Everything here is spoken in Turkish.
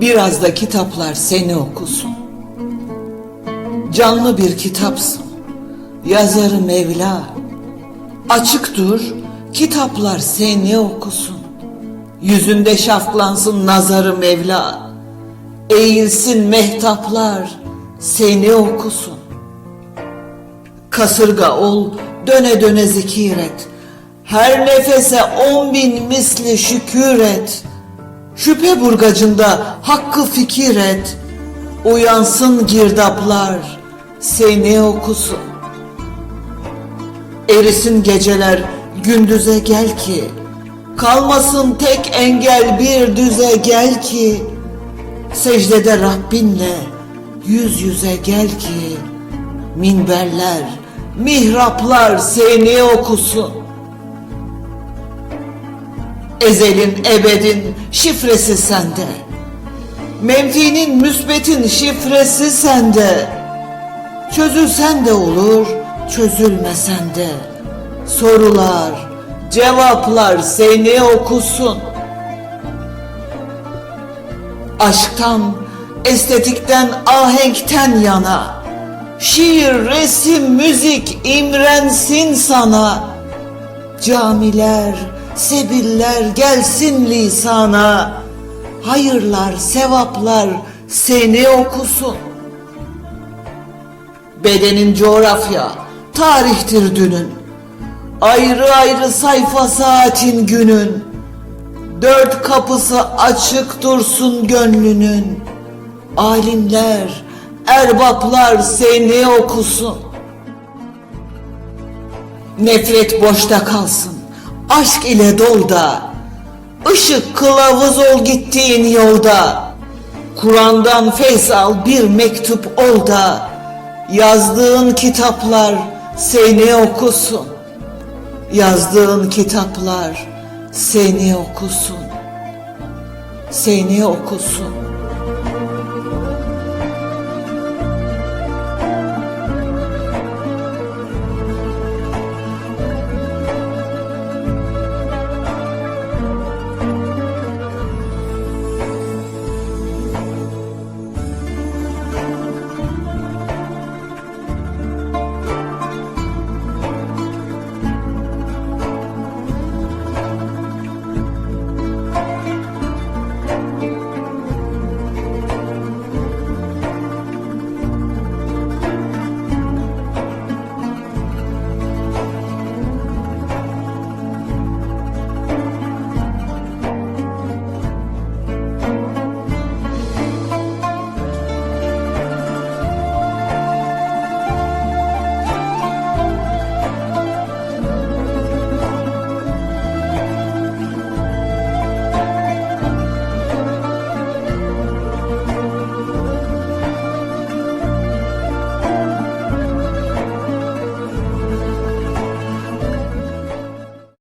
Biraz da kitaplar seni okusun. Canlı bir kitapsın. Yazarı Mevla. Açık dur, kitaplar seni okusun. Yüzünde şafklansın nazarı Mevla. Eğilsin mehtaplar seni okusun. Kasırga ol, döne döne zikir et. Her nefese on bin misli şükür et. Şüphe burgacında hakkı fikir et. Uyansın girdaplar, seni okusun. Erisin geceler, gündüze gel ki. Kalmasın tek engel bir düze gel ki. Secdede Rabbinle yüz yüze gel ki. Minberler, mihraplar seni okusun. Ezelin ebedin şifresi sende. Mevkinin müsbetin şifresi sende. Çözülsen de olur, çözülmesen de. Sorular, cevaplar seni okusun. Aşktan, estetikten, ahenkten yana. Şiir, resim, müzik imrensin sana. Camiler, sebiller gelsin lisana. Hayırlar, sevaplar seni okusun. Bedenin coğrafya, tarihtir dünün. Ayrı ayrı sayfa saatin günün. Dört kapısı açık dursun gönlünün. Alimler, erbaplar seni okusun. Nefret boşta kalsın, aşk ile dol da. Işık kılavuz ol gittiğin yolda. Kur'an'dan feyz al bir mektup ol da. Yazdığın kitaplar seni okusun. Yazdığın kitaplar seni okusun. Seni okusun.